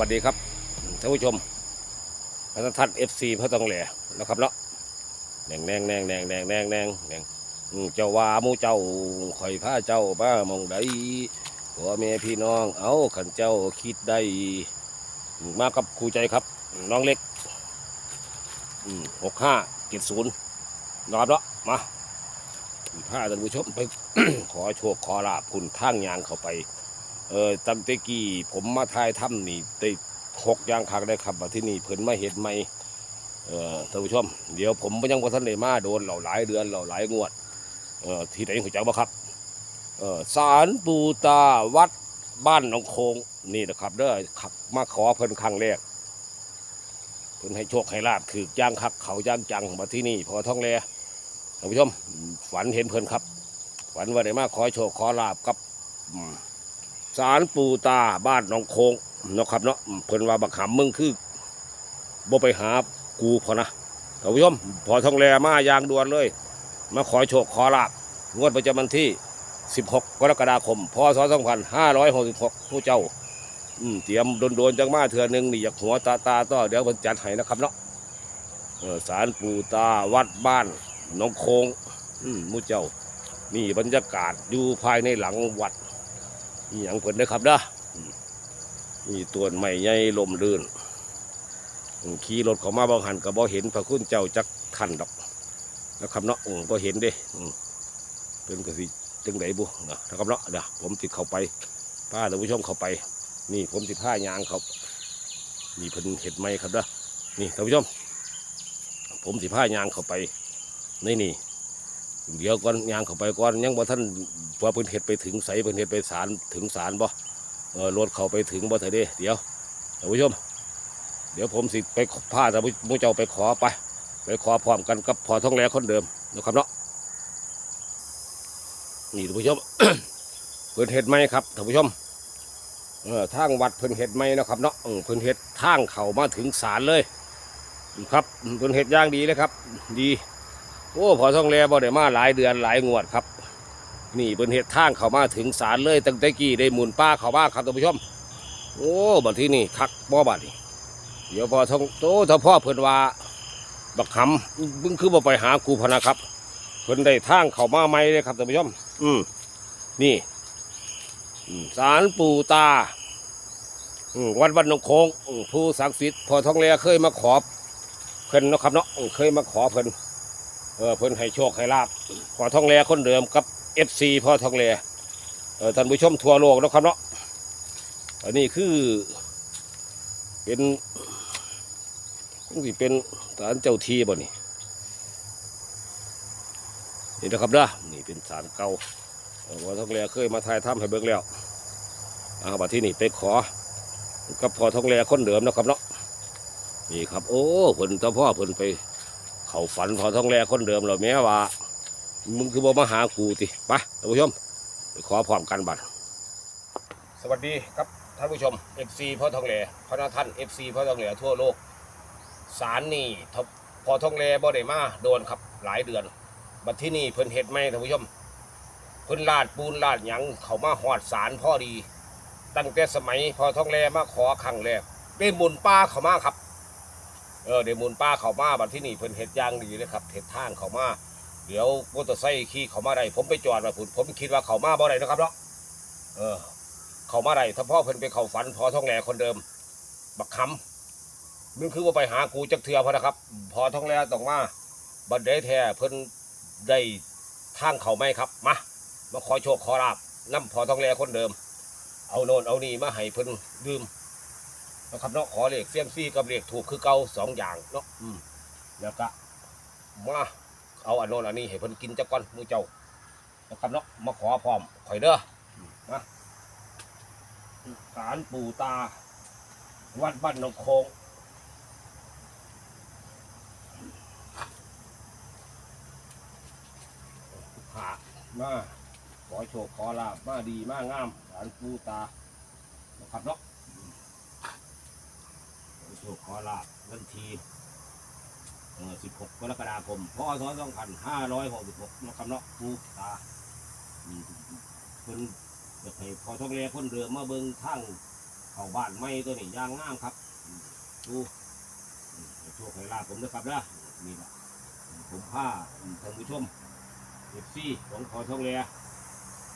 วัสดีครับท่านผู้ชมพระทัดเอฟซีพระตองแหล่นะครับเนาะแนงแนงแนงแนงแนงแนงแนงแนงเจ้าว่ามูเจ้าข่อยพาเจ้าบ้ามองใดพ่อแม่พี่น้อง เอาขันเจ้าคิดได้มากับครูใจครับ น้องเล็กหกห้าเจ็ดศูนย์นะครับเนาะมาพาท่านผู้ชมไปขอโชคขอลาบคุณทางยางเข้าไป เออตั้งแต่กี้ผมมาทายถ้ำนี่ได้หกย่างคักได้ครับมาที่นี่เพิ่นมาเห็นไหมเออท่านผู้ชม เดี๋ยวผมยังบ่ทันได้มาโดนเหล่าหลายเดือนเหล่าหลายงวดเออที่ไหนหัวจักบ่ครับเออศาลปูตาวัดบ้านหนองโคงนี่นะครับเด้อขับมาขอเพิ่นครั้งแรกเพิ่นให้โชคให้ลาบคือย่างคักเขาย่างจังมาที่นี่พอท้องแลท่านผู้ชมฝันเห็นเพิ่นครับ ฝันว่าได้มาขอโชคขอลาบกับอืม สารปูตาบ้านหนองโคงเนาะครับเนาะเพิ่นว่าบักหำมึงคือบ่ไปหากูพอนะท่านผู้ชมพอท่องแลมาอย่างด่วนเลย มาขอโชคขอลาบงวดประจำวันที่ 16 กรกฎาคม พศ 2566ผู้เจ้าอืมเตรียมโดนๆจังมาเถื่อหนึงนี่อยากหัวตาตาต่อเดี๋ยวเพิ่นจัดให้นะครับเนาะสารปูตาวัดบ้านหนองโคงอืมหมู่เจ้านี่บรรยากาศอยู่ภายในหลังวัด นี่อย่างเพิ่นนะครับเด้อมีตัวใหม่ใหญ่ลมลื่นขี่รถเขามาบางหันก็บ่เห็นพระคุณเจ้าจักทันดอกนะครับเนาะอืมบ่เห็นเด้เป็นกระสิจังไดบุนะครับเนาะเดี๋ยวผมติดเข้าไปพาท่านผู้ชมเข้าไป นี่ผมติดผ้ายางเขานี่เพิ่นเห็ดไหมครับเด้อนี่ท่านผู้ชม ผมสิดผ้ายางเข้าไปในนี่ เดี๋ยวก่อนยางเข้าไปก่อนยังบ่ท่านว่าเพิ่นเฮ็ดไปถึงไสเพิ่นเฮ็ดไปศาลถึงศาลบ่เออรถเข้าไปถึงบ่เถอะเด้เดี๋ยวท่านผู้ชม เดี๋ยวผมสิไปพาท่านผู้เจ้าไปขอไป ไปขอพร้อมกันกับพอท้องแลคนเดิมนะครับเนาะนี่ท่านผู้ชมเพิ่นเฮ็ดไหมครับท่านผู้ชมเออทางวัดเพิ่นเฮ็ดไหมนะครับเนาะเพิ่นเฮ็ดทางเข้ามาถึงศาลเลยครับเพิ่นเฮ็ดย่างดีเลยครับ ดี โอ้พอท่องแลบ่ได้มาหลายเดือนหลายงวดครับ นี่เป็นเหตุทางเขามาถึงศาลเลยตั้งแต่กี้ได้หมุนป้าเขาบ้างครับท่านผู้ชม โอ้บัดที่นี่คักบ่บัดนี่เดี๋ยวพอท่องโตถ้าพ่อเพิ่นว่าบักคำมึงคือบ่ไปหากูพนะครับเพิ่นได้ทางเขามาใหม่เลยครับท่านผู้ชม อืมนี่ศาลปู่ตาอืมวัดบ้านนงโคงผู้ศักดิ์สิทธิ์พอท่องแลเคยมาขอเพิ่นนะครับเนาะเคยมาขอเพิ่น เออเพิ่นให้โชคให้ลาบพอทองแลคนเดิมกับเอฟซีพอทองแลเออท่านผู้ชมทั่วโลกนะครับเนาะอันนี้คือ เป็นนี่เป็นศาลเจ้าทีบ่นี่นี่นะครับเด้อนี่เป็นศาลเก่าเออพอทองแลเคยมาถ่ายถ้ำให้เบิ่งแล้วอาบัดที่นี่ไปขอกับพอทองแลคนเดิมนะครับเนาะนี่ครับ โอ้เพิ่นเจ้าพ่อเพิ่นไป เขาฝันพอท้องแรคนเดิมเราแม้ว่า มึงคือบ่มาหากูติไปท่านผู้ชมไปขอพร้อมกันบัดสวัสดีครับท่านผู้ชม FC พ่อทองแหล่พระนท่าน FC พ่อทองแหล่ทั่วโลกสารนี่ทพอทองแหล่บ่ได้มาโดนครับหลายเดือน บัดที่นี่เพิ่นเฮ็ดไหมท่านผู้ชมเพิ่นลาดปูนลาดหยังเขามาหอดสารพ่อดี ตั้งแต่สมัยพอทองแหล่มาขอครั้งแรกเป็นหมุนป้าเขามาครับ เออเดี๋ยวมูลป้าเขามาบัดที่นี่เพิ่นเฮ็ดย่างดีเลยครับเฮ็ดทางเขามาเดี๋ยวมอเตอร์ไซค์ขี่เขามาได้ผมไปจอดมาผมผมคิดว่าเขามาบ่ได้นะครับเนาะเออ เขามาได้ถ้าพ่อเพิ่นไปเขาฝันพอท้องแหลคนเดิม บักคำมึงคือว่าไปหากูจักเทือพอนะครับ พอท้องแหลต้องมาบัดได้แท้เพิ่นได้ทางเขาไหมครับมามาขอโชคขอลาบนํพอท้องแหลคนเดิม เอาโน่นเอานี่มาให้เพิ่นดื่ม นะครับเนาะขอเลขเซียมซี่กับเลขถูกคือเก่าสองอย่างเนาะอืมแล้วก็มาเอาอันโน้นอันนี้ให้เพิ่นกินจักก่อนมือเจ้านะครับเนาะมาขอพร้อมข่อยเด้อมาศาลปู่ตา วัดบ้านหนองโคงหามาขอโชคขอลาบมาดีมากงามศาลปู่ตานะครับเนาะ คขอลาบวันที่16 กรกฎาคม พศ 2566นะครับเนาะปูตาอืมเพิ่นจะให้พอทองแรคนเรือมาเบิ่งทางเข้าบ้านไม่ตัวนี้ย่างงามครับดูโชคให้ลาภผมนะครับนะนี่แหละผมผ้าท่านผู้ชมเอฟซีของขอทองเรีย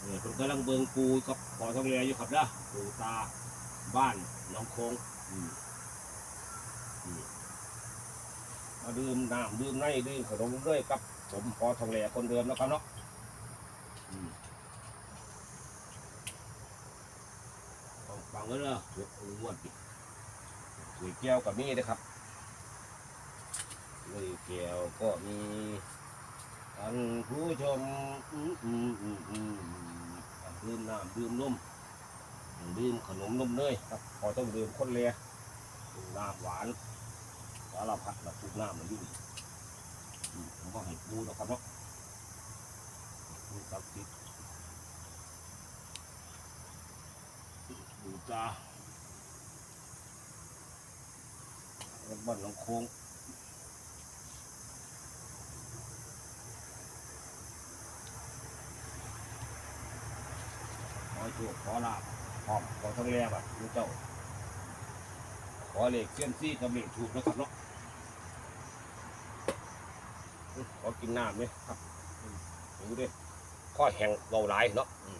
เนี่ยผมกำลังเบิงปูกับขอทองเรียอยู่ครับนะปูตาบ้านหน้องโคงอืม มมาดื่มน้ำดื่มในดื่มขนมด้วยกับผมขอทองเรียคนเดิมนะครับเนาะอืมฟังฟังแล้วเนอะเดี๋ยวเอางวดดิสวยแก้วกับนี่นะครับเลยแก้วก็มีท่านผู้ชมอืมอืมอืมอืมดื่มน้ำดื่มนมดื่มขนมนมเนยครับพอต้องดื่มคนเลียน้ำหวาน สาราพัดแบบทุกน้ำมันยู่นี่อืมผมก็ให้ปูนะครับเนาะปูสักดิ์สิทธิ์ดูจ้าวัดบ้านหนองโค้งขอโชคขอลาบพร้อมขอทั้งแรงแบบดูเจ้าขอเหลขเส้นซี่กับเลขถูกนะครับเนาะ ขอกินน้ำเลยครับอืมดูดิข้อแห้งเบาหลายเนาะอืม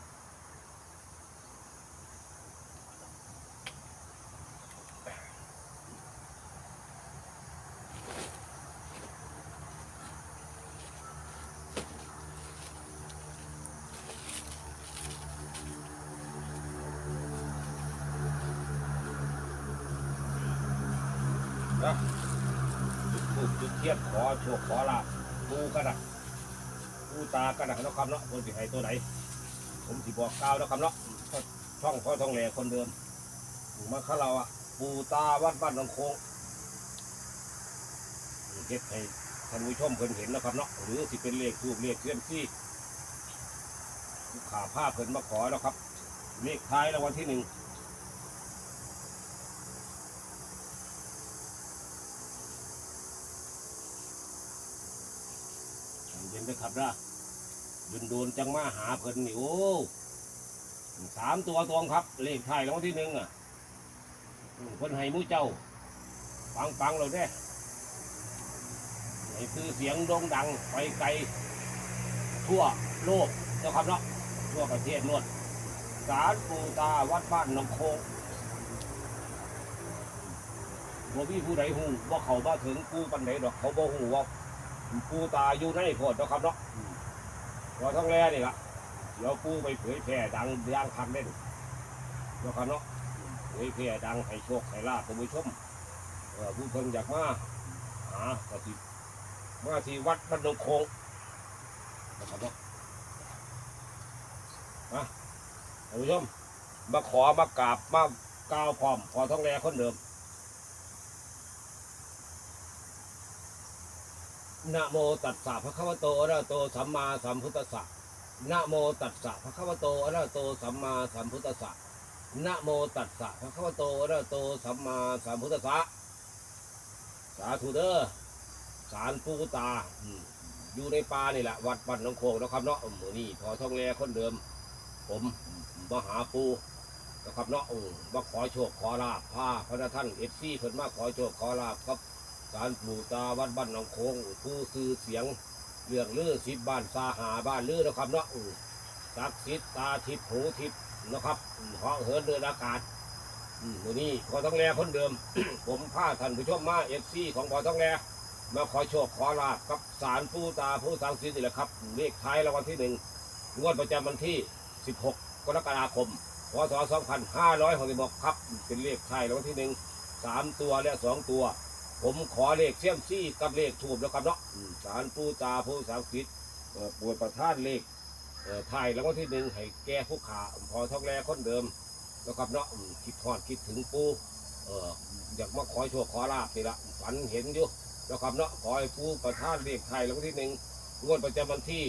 นะจุดจุดเทียนขอโชคขอลาบ ปูกันนะปูตากันนะเนาะครับเนาะคนสิให้ตัวไหนผมสิบอกกล่าวแล้วครับเนาะช่องพ่อทองแหล่คนเดิมมาข้าเราอะปูตาวัดบ้านหนองโค้งเฮ็ดให้ท่านผู้ชมเพิ่นเห็นนะครับเนาะหรือสิเป็นเลขทูบเลขเทียนซี่ขาผ้าเพิ่นมาขอแล้วครับ เลขท้ายรางวัลที่หนึ่ง เย็นๆนะ ครับนะโดนโดนๆจังมาหาเพิ่นนี่โอ้สามตัวตรงครับ เลขไทายรางวัลที่หนึ่งอะเพิ่นให้มูเจ้า ฟังฟังๆเราเด้นี่คือเสียงโด่งดังไปไกล ทั่วโลกนะครับเนาะทั่วประเทศนวดสารปูตาวัดบ้านหนองโคงบ่มีผู้ใดหูว่าเขามาถึงกูปันไหนดอกเขาบ่หูว่า ปูตาอยู่ในโพดนะครับเนาะพอท้องแร่นี่ละเดี๋ยวปูไปเผยแพร่ดังย่างคันเล่นนะครับเนาะเผยแพร่ดังให้โชคให้ลาภท่านผู้ชมเอ่อผู้เพิ่งอยากมาหากสิมาที่วัดบ้านดงโคงนะครับเนาะมาท่านผู้ชมมาขอมากราบมากล่าวพร้อมพอท้องแร่คนเดิม นะโมตัสสะภะคะวะโตอะระหโตสัมมาสัมพุทธัสสะนะโมตัสสะภะคะวะโตอะระหโตสัมมาสัมพุทธัสสะนะโมตัสสะภะคะวะโตอะระหโตสัมมาสัมพุทธัสสะสาธุเด้อสารปูตาอยู่ในป่านี่แหละวัดบ้านหนองโคงนะครับเนาะมือนี่พอท่องแลคนเดิม ผมมาหาปูนะครับเนาะมาขอโชคขอลาภพาพระท่านเอฟซีเพิ่นมาขอโชคขอลาภครับ การปลูกตาวัดบ้านหนองโคงผู้ซื้อเสียงเรื่องลือสิบบ้านสาหาบ้านลือนะครับเนาะศักดิ์สิทธิ์ตาทิพย์หูทิพย์นะครับอืมเหาะเหินเดินอากาศอืมวันนี้พอต้องแลคนเดิม ผมพาท่านผู้ชมมาเอฟซีของพอต้องแลมาขอโชคขอลาบกับสารผู้ตาผู้สังสิทธิ์นี่แหละครับเลขท้ายรางวัลที่หนึ่งงวดประจำวันที่ 16 กรกฎาคมพศ2566ครับ เป็นเลขท้ายรางวัลที่หนึ่งสามตัวและสองตัว ผมขอเลขเสี่ยมซี่กับเลขถูกแล้วครับเนาะอืมสารปูตาผู้สังสิทธิ์เอ่อปวดประทานเลขเอ่อถ่ายแล้วก็ที่หนึ่งให้แก้ผู้ขาพอท้องแรคนเดิมแล้วครับเนาะอืมคิดทอดคิดถึงปูเอออยากมาขอโชคขอลาบนี่ละฝันเห็นอยู่แล้วครับเนาะขอให้ปูประทานเลขไทายแล้วก็ที่หนึ่งงวดประจำวันที่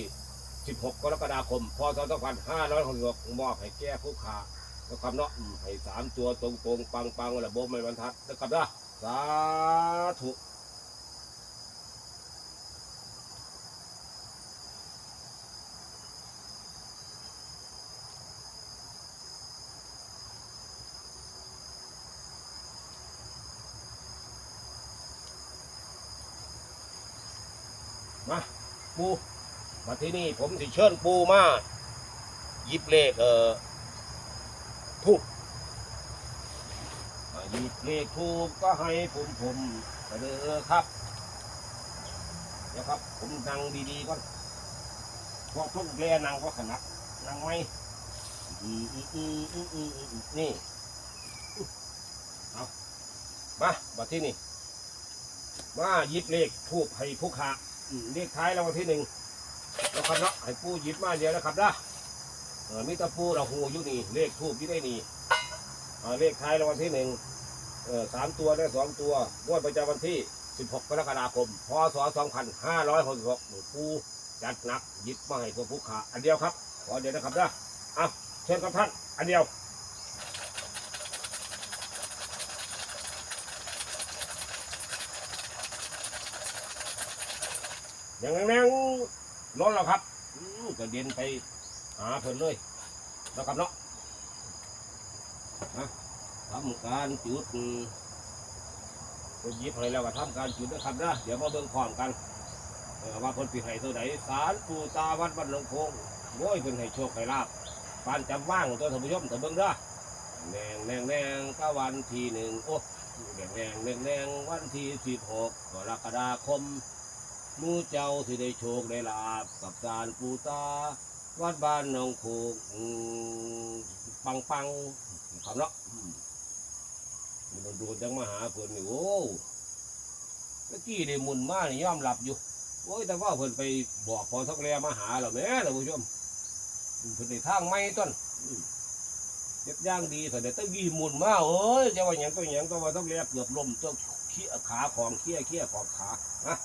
16 กรกฎาคม พศ 2566มอบให้แก้ผู้ขาแล้วครับเนาะอืมให้สามตัวตรงๆปังๆระบบไม่บรรทัดนะครับเนาะ สาธุมาปูมาที่นี่ผมสิเชิญปูมาหยิบเลขเออทุก หยิบเลขทูบก็ให้ผมผมเสนอครับเดี๋ยวครับ ผมนั่งดีๆก่อนพวกทุกแกนั่งก็ขนักนั่งไหมอืมอืมอืมอืมอืมอืมนี่เอามาบัดที่นี่ว่ายิบเลขทูบให้ผู้ขาเลขท้ายรางวัลที่หนึ่งแล้วครับเนาะให้ปูยิบมาเดียวนะครับนะมิตรปูเราหูอยู่นี่ เลขทูบที่ได้นี่เลขท้ายรางวัลที่หนึ่ง เออสามตัวได้สองตัวงวดประจำวันที่ 16กรกฎาคม พศ 2566ปูจัดหนักหยิบมาให้พวผู้ขาอันเดียวครับขอเดียวนะครับนะอะเชิญครับท่าน อันเดียวอยังแรงๆร้อนแล้วครับกระเด็นไปหาเพิ่นเลยนะครับเนาะ ทำการจุดอืมไปหยิบให้แล้วก็ทำการจุดนะครับนะเดี๋ยวมาเบิ่งพร้อมกันว่าเพิ่นปีให้เท่าไหนสารปูตาวัดบ้านหลวงโคงโว้ยเพิ่นให้โชคให้ลาบปานจำว่างตัวท่านผู้ชมท่านเบิ่งด้แนงแนงแนงก็วันที่หนึ่งโอ้แนงแนงแนงแนงวันที่สิบหกกรกฎาคมมูเจ้าที่ได้โชคได้ลาบกับการปูตาวัดบ้านหนองโคกอืมปังปังคำเนาะ มันดูจังมาหาเพิ่นนี่โอ้เมื่อกี้ได้มุนมานี่ยอมหลับอยู่โอ้ยแต่ว่าเพิ่นไปบอกพอสักแลมาหาแล้วแม่ท่าผู้ชมเพิ่นได้ทางไม่ต้นเย็บย่างดีแต่เดี๋ยวต้องยีหมุนมาเอ้ยจะว่าหยังตัวหยังตัวว่าต้องแลเกือบล้มตัวเขี้ยขาของเขี้ยเขี้ยของขาฮะ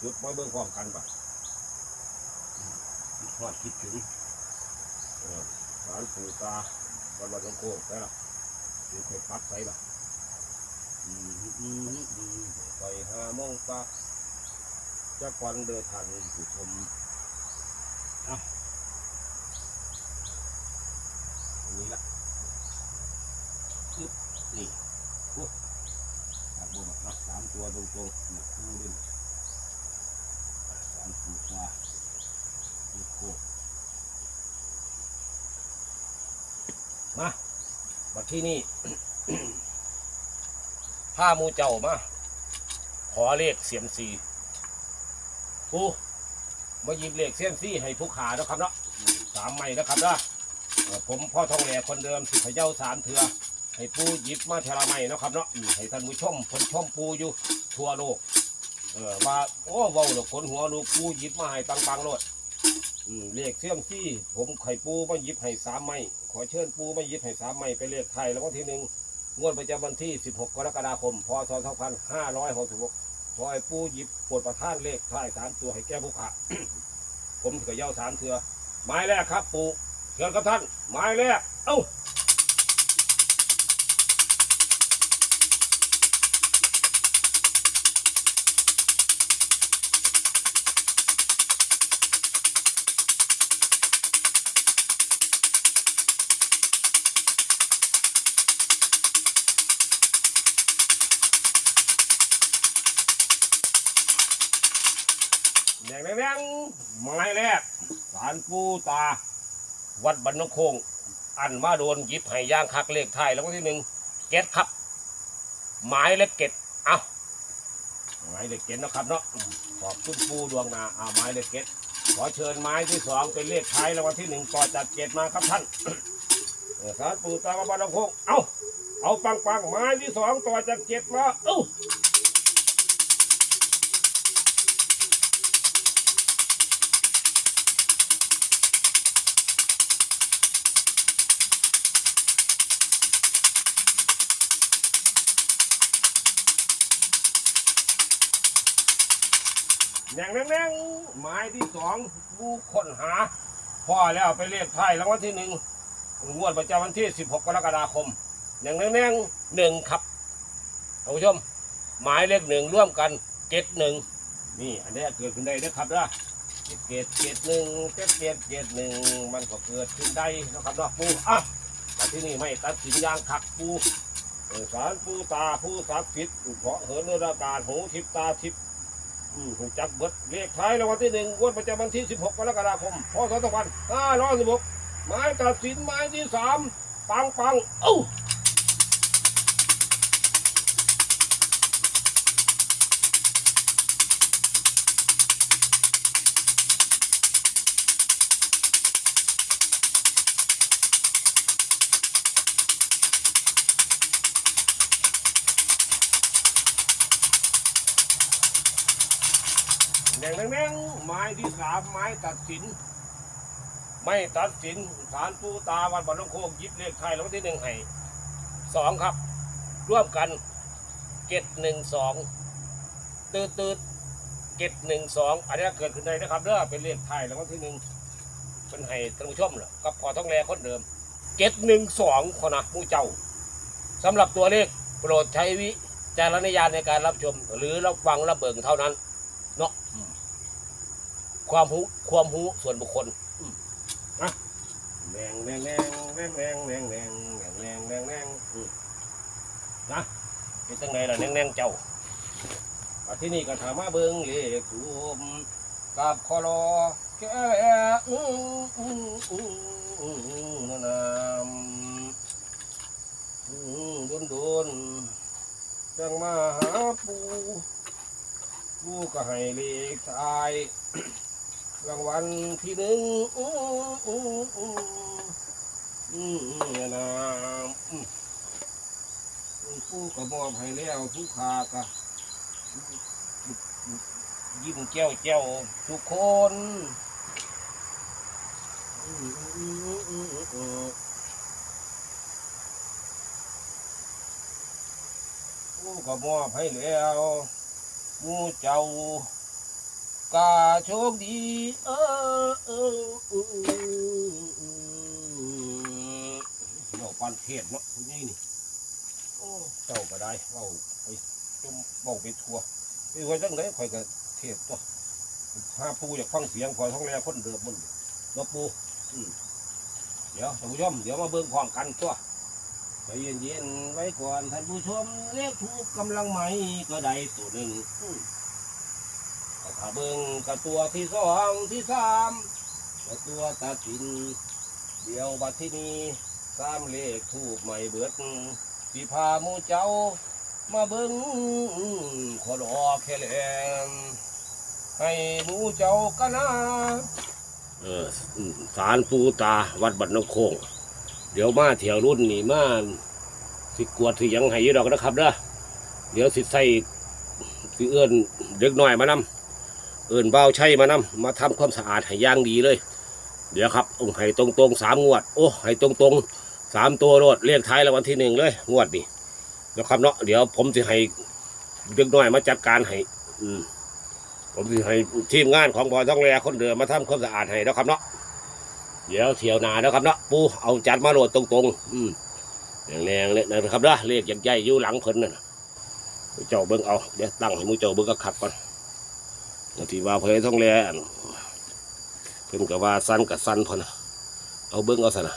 จุดมาเบิ่งพร้อมกันไปคิดทอดคิดถึงเออสารปู่ตาวันวันหลวงโคกได้ละ ดูเคยปัดใส่ละอืมอืมอืมไปหามองตาจะควันเดินทางผู้ชมเอาอันนี้ละอึ๊บนี่โอ้ตากบัวบบเนะสามตัวตรงๆนี่คู่ด้วยสามสูตรว่าลูกโคกมา บัดที่นี่ ผ้ามูเจ้ามา ขอเลขเสียมซีปูมาหยิบเลขเสียมซีให้ผู้ขานะครับเนาะสามไม่นะครับเนาะผมพ่อทองแหล่คนเดิมสิพเจ้าสามเถือให้ปูหยิบมาเทละไม่นะครับเนาะให้ท่านผู้ชมคนชมปูอยู่ทั่วโลกเออว่าโอ้เว้าดอกคนหัวลูกปูหยิบมาให้ปังปังโลด อืมเลขเสี่ยมซี่ผมไข่ปูมาหยิบให้สามไม้ขอเชิญปูมาหยิบให้สามไม้ไปเลขไทยแล้ววันที่หนึ่งงวดประจำวันที่ 16 กรกฎาคม พศ 2566ขอให้ปูหยิบปวดประท่านเลขไทยสามตัวให้แก้ผู้ขา ผมถือเย้าสามเถือไม้แรกครับ ปูเชิญครับท่านไม้แรกเอ้า งแดงแดงไม้แรกสารปูตา วัดบรรณโคง อันมาโดนยิบห้ย่างคักเลขไทยแล้วก็ที่หนึ่งเก็ตครับ ไม้เล็กเก็ตเอาไม้เล็กเก็ตนะครับเนาะขอบคุณปูดวงนาเอาไม้เล็กเก็ตขอเชิญไม้ที่สองเป็นเลขไทยแล้ววันที่หนึ่งต่อจากเก็ตมาครับท่านสารปูตาวัดบรรณโคงเอาเอาปังปังไม้ที่สองต่อจากเก็ตมาเอ้า แหน่งแหน่งแหน่งไม้ที่สองบูคนหาพ่อแล้วไปเรียกไทยรางวัลที่หนึ่งงวดประจำวันที่ 16 กรกฎาคมแหน่งแหน่งแหน่งหนึ่งครับท่านผู้ชม หมายเลขหนึ่งร่วมกันเกตหนึ่งนี่อันนี้เกิดขึ้นได้นะครับนะเกตเกตหนึ่งเกตเกตเกตหนึ่งมันก็เกิดขึ้นได้นะครับนะปูอะแต่ที่นี่ไม่ตัดสินยางขักปูสารปูตาผู้ศักดิ์สิทธิ์เพราะเหินเรืออากาศหูทิพตาทิพ ถูกจักเบิดเลขท้ายรางวัลที่หนึ่งงวดประจำวันที่ 16 กรกฎาคม พศ 2516หมายตัดสินหมายที่สามปังปังเอ้า แดงแดงแดงไม้ ที่สามไม้ตัดสิน ไม่ตัดสินศาลปูตาวันบันโคกยิบเลขไทยแล้วที่หนึ่งให้สองครับ ร่วมกันเจ็ดหนึ่งสองตืดตืดเจ็ดหนึ่งสองอันนี้เกิดขึ้นได้นะครับเด้อเป็นเลขไทยแล้วที่หนึ่งเป็นให้ท่านผู้ชมเหรอกับพอท้องแรคนเดิมเจ็ดหนึ่งสองคนนะผู้เจ้าสำหรับตัวเลขโปรดใช้วิจารณญาณในการรับชม หรือรับฟังรับเบิ่งเท่านั้นเนาะ ความหูความหูส่วนบุคคลแดงแดงแดงแดงแดงแดงแดงแดงแดงแดงนะเป็นตั้งไงล่ะแดงแดงเจ้าที่นี่ก็ถามมาเบิ้งเลขทูมกับคอรอแค่อืมอืมอืมอืมอืมนั่นนะอืมโดนโดนจังมาหาปูกูก็ให้เลขทาย รางวัลที่หนึ่งอู้อู้อู้อืมอืมเนี่ยนะอืมกูก็มอบให้แล้วทุกขากะยิ้มแก้วแก้วทุกคนอืมอืมอืมอืมอืมกูก็มอบให้แล้วหมูเจ้า กาโชคดีเออเออเออเราปันเทศเนาะนี่นี่เจ้าก็ได้เราไปจุ่มเบาไปทัวไปไว้จังไดข่อยก็เทศตัวถ้าปูอยากฟังเสียงข่อยท้องแรคนเดิมมันเนาะปูเดี๋ยวท่านผู้ชมเดี๋ยวมาเบิ่งพร้อมกันตัวใจเย็นๆไว้ก่อนท่านผู้ชมเลขถูกกำลังไหมก็ได้ตัวหนึ่ง มถ้าเบิ่งกับตัวที่สองที่สามกับตัวตัดสิน เดียวบัดที่นี้สามเลขถูกไม่เบิดสีพาหมูเจ้า มาเบิ่งขอรอแค่แลมให้หมูเจ้ากันนะเออสารปูตาวัดบัดน้ำโคง เดี๋ยวมาเที่ยวรุ่นนี่มาสิกวดสิยังให้ยีดอกนะครับเด้อเดี๋ยวสิใส่สิเอื้อนเด็กหน้อยมานำ เอินเบาใช่มานำมาทำความสะอาดให้ย่างดีเลย เดี๋ยวครับองค์ให้ตรงตรงๆสามงวด โอ้ให้ตรงตรงๆสามตัวโลดเรียกท้ายรางวัลที่หนึ่งเลย งวดนี้แล้วครับเนาะเดี๋ยวผมจะให้เด็กน้อยมาจัดการให้อืมผมจะให้ทีมงานของพอท้องแรคนเดิมมาทำความสะอาดให้แล้วครับเนาะเดี๋ยวเที่ยวนาแล้วครับเนาะปูเอาจัดมาโหลดตรงตรงๆอืมแรงๆเลยนะครับเนาะเรียกใหญ่ๆอยู่หลังเพิ่นน่ะมูเจ้าเบิ้งเอาเดี๋ยวตั้งให้มูเจ้าเบิ้งก็ขัดก่อน ที่ว่าเพยท่องแลอันเพิ่นก็ว่าสั้นกับสั้นพอนะเอาเบิ้งเอาซะนะ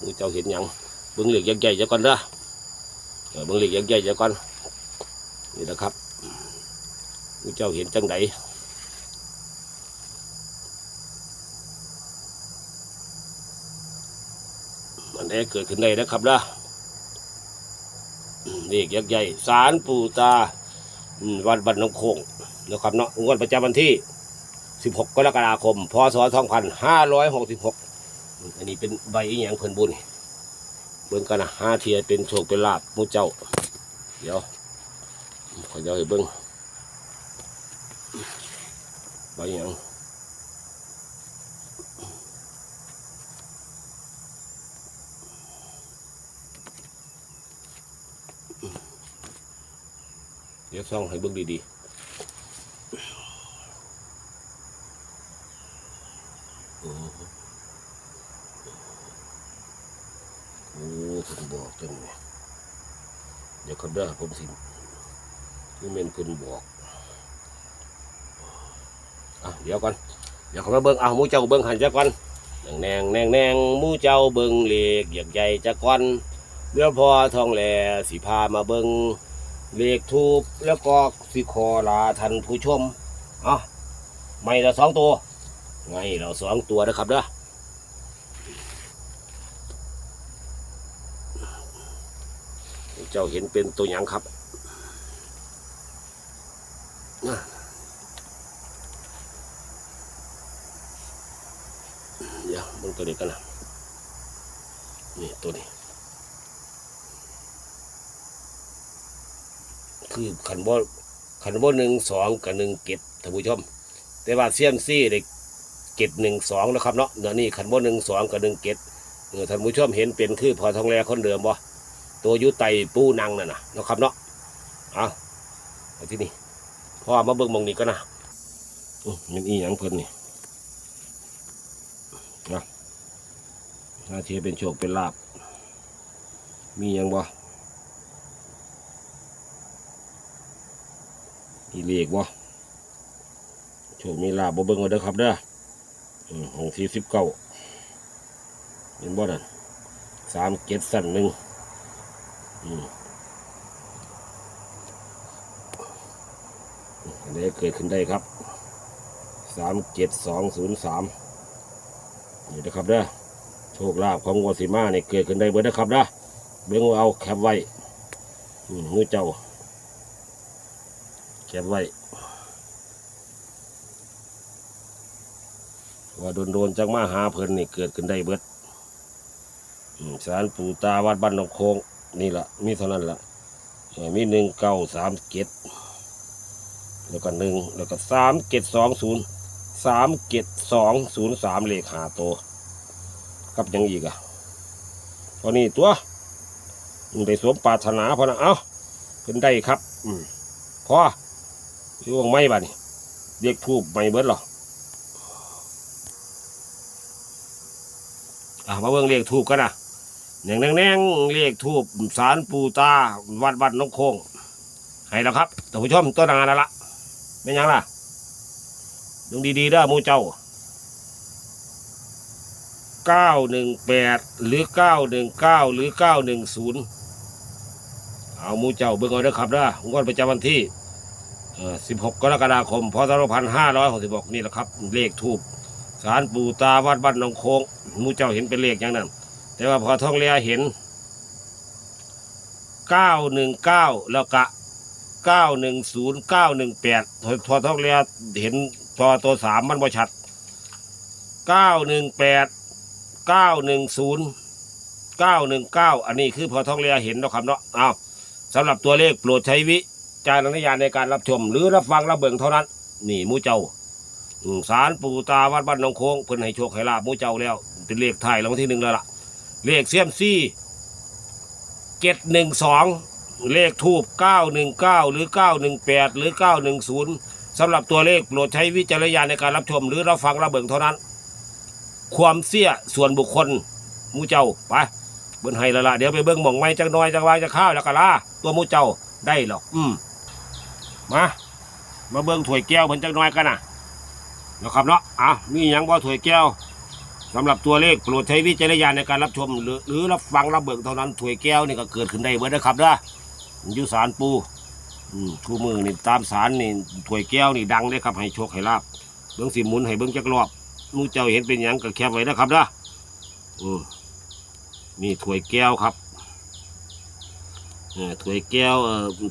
มูเจ้าเห็นยังเบิ้งเหล็กยักษ์ใหญ่จะก่อนเด้อเบิ้งเหล็กยักษ์ใหญ่จะก่อนนี่นะครับมูเจ้าเห็นจังไดมันได้เกิดขึ้นได้นะครับเด้อเหล็กยักษ์ใหญ่สารปูตา วัดบันน้ำโคง นะครับเนาะงวดประจำวันที่ 16 กรกฎาคม พศ 2566 อันนี้เป็นใบอีหยังเพิ่นบุญเบิ่งกันนะห้าเทียเป็นโชคเป็นลาบมูเจ้า เดี๋ยว ขอเดี๋ยวให้เบิ่งใบอีหยังเดี๋ยวส่องให้เบิ่งดีๆ โอ้โหโอ้เพิ่นบอกจังเลยเด้อผมสินี่เมนเพิ่นบอกอะเดี๋ยวก่อนเดี๋ยวเขามาเบิงเอามูเจ้าเบิงหันจักก่อนแนงแนงแนงมูเจ้าเบิงเหล็กใหญ่ใหญ่จักก่อนเดี๋ยวพอทองแหล่สิพามาเบิงเลขทูบแล้วก็สิขอลาท่านผู้ชมเอะไม่ละสองตัวไงเราสองตัวนะครับเด้อ จ้าเห็นเป็นตัวหยังครับนะเดี๋ยวมึงตัวนี้กันนะนี่ตัวนี้ คือขันบ่ขันบ่หนึ่งสองกับหนึ่งเก็ดท่านผู้ชม แต่ว่าเซียมซี่เด็กเก็ดหนึ่งสองนะครับเนาะเดี๋ยวนี้ขันบ่หนึ่งสองกับหนึ่งเก็ดท่านผู้ชมเห็นเป็นคือพอทองแรคนเดิมบ่ ตัวยุไตปูนังนั่นนะนะครับเนาะเอาเอาที่นี่พ่อมาเบิ่งมองนี้ก็นะอื้อมันอีหยังเพิ่นนี่นะน่าเทียเป็นโชคเป็นลาบ มีหยังบ่มีเลขบ่โชคมีลาบบ่เบิ่งเอาเด้อครับเด้ออืมของที่สิบเก้าเห็นบ่นั่นสามเจ็ดสั่นหนึ่ง อันนี้เกิดขึ้นได้ครับสามเจ็ดสองศูนย์สามนี่นะครับเด้อโชคลาภของวัวสีมาเนี่ยเกิดขึ้นได้เบิดนะครับเด้อเบิ่งเอาแคปไว้มือเจ้า แคปไว้ว่าโดนๆจังมาหาเพิ่นนี่เกิดขึ้นได้เบิดสารปู่ตาวัดบ้านหนองโคง นี่ละมีเท่านั้นละมีหนึ่งเก้าสามเจ็ดแล้วก็หนึ่งแล้วก็สามเจ็ดสองศูนย์สามเจ็ดสองศูนย์สามเลขหาตัวกับยังอีกอะตอนนี้ตัวมึงได้สวมปรารถนาพอนะเอ้าขึ้นได้ครับอืมพอช่วงไม่บ้านี่เรียกทูบไม่เบิดหรออะมาเบิ่งเรียกทูบกันนะ แหน่งแหน่งแหน่งเรียกทูบสารปูตาวัดวัดนกโคงให้แล้วครับท่านผู้ชมตัวนานแล้วละไม่ยังล่ะดูดีๆเด้อมูเจ้าเก้าหนึ่งแปดหรือเก้าหนึ่งเก้าหรือเก้าหนึ่งศูนย์เอามูเจ้าเบิ่งเอาเด้อครับเด้องวดประจำวันที่สิบหกกรกฎาคม พศสองพันห้าร้อยหกสิบหกนี่แหละครับ เลขทูบสารปู่ตาวัดบ้านหนองโคงมูเจ้าเห็นเป็นเลขอย่างนั้น แต่ว่าพอท่องเรียเห็นเก้าหนึ่งเก้าแล้วกะเก้าหนึ่งศูนย์เก้าหนึ่งแปดพอท่องเรียเห็นพอตัวสามมันบ่ชัดเก้าหนึ่งแปดเก้าหนึ่งศูนย์เก้าหนึ่งเก้าอันนี้คือพอท่องเรียเห็นเนาะครับเนาะเอาสำหรับตัวเลขโปรดใช้วิจารณญาณในการรับชม หรือรับฟังรับเบิ่งเท่านั้น นี่มูเจ้าสารปู่ตาวัดบ้านหนองโค้งเพิ่นให้โชคให้ลาบมูเจ้าแล้ว เป็นเลขไทยรางวัลที่หนึ่งแล้วล่ะ เลขเซียมซี่เจ็ดหนึ่งสองเลขทูบเก้าหนึ่งเก้าหรือเก้าหนึ่งแปดหรือเก้าหนึ่งศูนย์สำหรับตัวเลขโปรดใช้วิจารณญาณในการรับชม หรือรับฟังรับเบิ่งเท่านั้น ความเสียส่วนบุคคลมูเจ้าไปเบิ่นให้ละละเดี๋ยวไปเบิ่งหม่องไม้จังน้อยจังวางจะข้าวแล้วก็ลาตัวมูเจ้าได้หรอกอืมมามาเบิ่งถ้วยแก้วเพิ่นจักหน่อยกันนะนะครับเนาะอะมีหยังบ่ถ้วยแก้ว สำหรับตัวเลขโปรดใช้วิจารณญาณในการรับชม หรือหรือรับฟังรับเบิ่งเท่านั้นถ้วยแก้วนี่ก็เกิดขึ้นได้เบิดนะครับเด้อยู่สารปูอืมทุกมือนี่ตามสารนี่ถ้วยแก้วนี่ดังเลยครับให้โชคให้ลาบเบิ่งสิหมุนให้เบิ่งจักรอบมูเจ้าเห็นเป็นหยังก็แคบไว้นะครับเด้ออืมนี่ถ้วยแก้วครับถ้วยแก้ว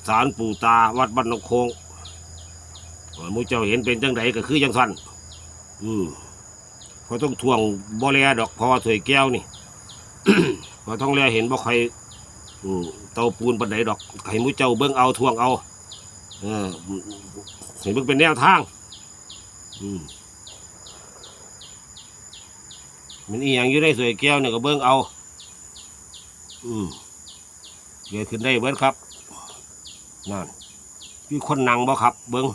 สารปู่ตาวัดบ้านนกโคงเอ่อหมูเจ้าเห็นเป็นจังไดก็คือจังสันอืม พอต้องทวงบ่แลดอกเพราะว่าถวยแก้วนี่ พอต้องแลเห็นบ่ใครเตาปูนปันไดดอกให้หมูเจ้าเบิ่งเอาทวงเอาเออเห็นเบิ่งเป็นแนวทางมันอีหยังอยู่ในถ้วยแก้วเนี่ยก็เบิ่งเอา อืมเกิดขึ้นได้เบิดครับนั่นมีคนนังบ่ครับ เบิ้ง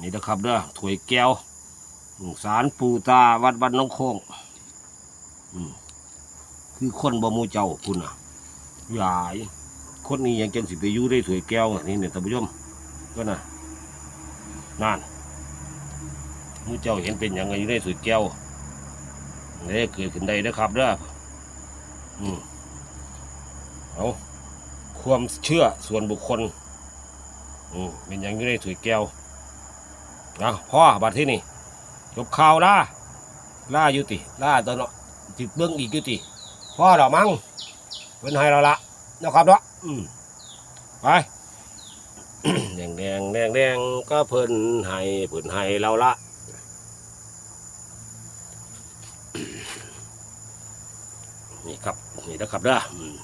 นี่นะครับเด้อถวยแก้ว สารปูตาวัดบ้านน้องโคงคือคนบ่มูเจ้าคุณอะใหญ่คนนี้ยังจังสิไปยู่ได้ถวยแก้วนี่เนี่ยท่านผู้ชมก็น่ะนั่นมูเจ้าเห็นเป็นหยังไงอยู่ในถ้วยแก้วนี่เกิดขึ้นได้นะครับเด้ออืมเอาความเชื่อส่วนบุคคลอืมเป็นหยังอยู่ในถุยแก้วเอาพ่อบัดที่นี่ จบข่าวล่าล่าอยู่ติล่าตัวเนติดเบื้องอีกอยู่ติพ่อเรามั้งเพิ่นให้เราละนะครับเนาะอืมไปแดงแดงแดงแดงก็เพิ่นให้เพิ่นให้เราละนี่ครับนี่นะครับเด้ออืม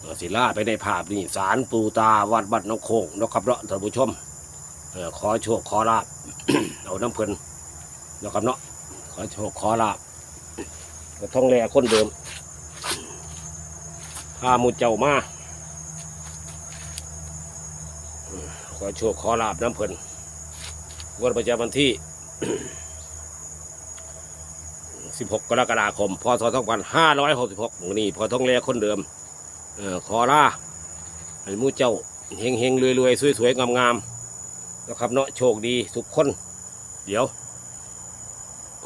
เอาศิลาไปในภาพนี่สารปูตาวัดบัดน้องโคงนะครับเนาะท่านผู้ชมขอโชคขอลาบเอาน้ำเพลิน นะครับเนาะขอโชคขอลาบก็ท่องแลคนเดิมพาหมุเจ้ามาขอโชคขอลาบน้ำเพลินวันประจำวันที่ 16 กรกฎาคม พศ 2566มื้อนี้พอท้องแลคนเดิมออขอลาให้มูเจ้าเฮงเฮงรวยรวยสวยสวยงามงามๆนะครับเนาะโชคดีทุกคน เดี๋ยว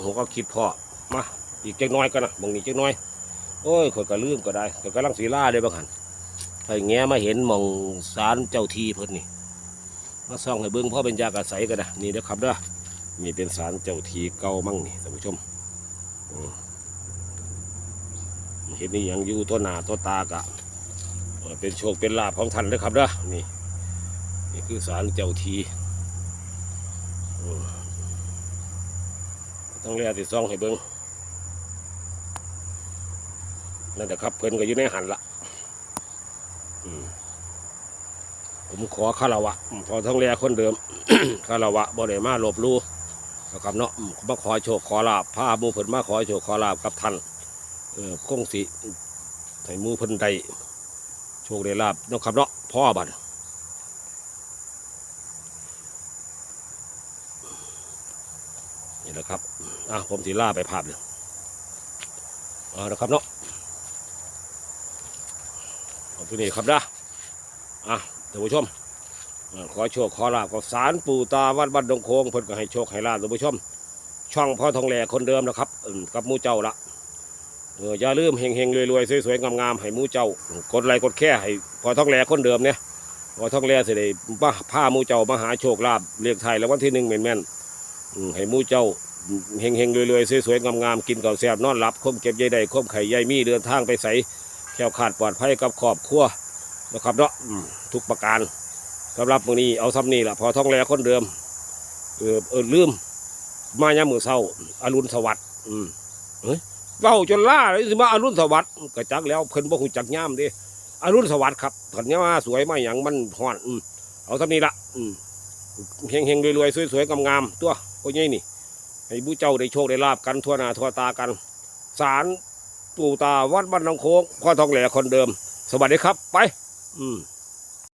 ผมก็คิดพอมาอีกเจักน้อยก็นะบางนี้จักน้อยโอ้ยข่อยก็ลืมก็ได้ข่อยกำลังสีล่าเลยบางหันไอ้แง่มาเห็นมองสารเจ้าทีเพิ่นนี่มาส่องให้เบิ่งพ่อเป็นยากอาศัยกันนะนี่เด้อครับเด้อนี่เป็นสารเจ้าทีเก่ามั่งนี่ท่านผู้ชมเห็นนี่ยังอยู่ตัวหนาตัวตากะเป็นโชคเป็นลาภของท่านเลยครับเด้อนี่นี่คือสารเจ้าทีอื ต้องเรียกติซองให้เบิ้งนั่นแหละครับเพิ่นก็อยู่ในหันละอืมผมขอคารวะพอท้องเรียคนเดิมคารวะบ่ได้มาหลบลู่นะครับเนาะอืมาขอโชคขอลาภพามูเพิ่นมาขอโชคขอลาภกับท่านเออคงสิให้มูเพิ่นได้โชคได้ลาบนะครับเนาะพ่อบัด นี่แหละครับอะผมสีล่าไปภาพเลยเอาละครับเนาะเอาตัวนี้ครับนะอะท่านผู้ชมขอโชคขอลาบกับสารปู่ตาวัดบ้านดงโคงเพิ่นก็ให้โชคให้ลาบท่านผู้ชม ช่องพ่อทองแหล่คนเดิมนะครับกับมูเจ้าละเอออย่าลืมเฮงเฮงรวยรวยๆสวยๆงามๆให้มูเจ้ากดไลค์กดแค่ให้พอทองแหล่คนเดิมเนี่ยพอทองแหลสิได้มาพามูเจ้ามาหาโชคลาภเรียกไทยแล้ววันที่หนึ่งแม่นๆอืม ให้มูเจ้าเฮงเฮงรวยรวยๆสวยๆงามๆกินก่าแซ่บนอนหลับคมเก็บใยใดคมไข่ใยมีเดินทางไปใสแคล้วขาดปลอดภัยกับครอบครัวนะครับเนาะทุกประการสำหรับมื้อนี้เอาซ้ำนี่ละพอท้องแลคนเดิมเออเออลืม มายามมื้อเช้าอรุณสวัสดิ์อืมเว้าจนล่าเลยสิมาอรุณสวัสดิ์ก็จักแล้วเพิ่นบ่ฮู้จักย่ามด้อรุณสวัสดิ์ครับขันยามาสวยมาหยังมันฮ้อนอืมเอาทำนี้ละอืมเฮงๆรวยๆสวยๆงามๆตัว โอ้ยนี่ ให้ผู้เจ้าได้โชคได้ลาบกันทั่วหน้าทั่วตากันศาลปู่ตาวัดบ้านหนองโค้งพ่อทองแหล่คนเดิม สวัสดีครับ ไป อืม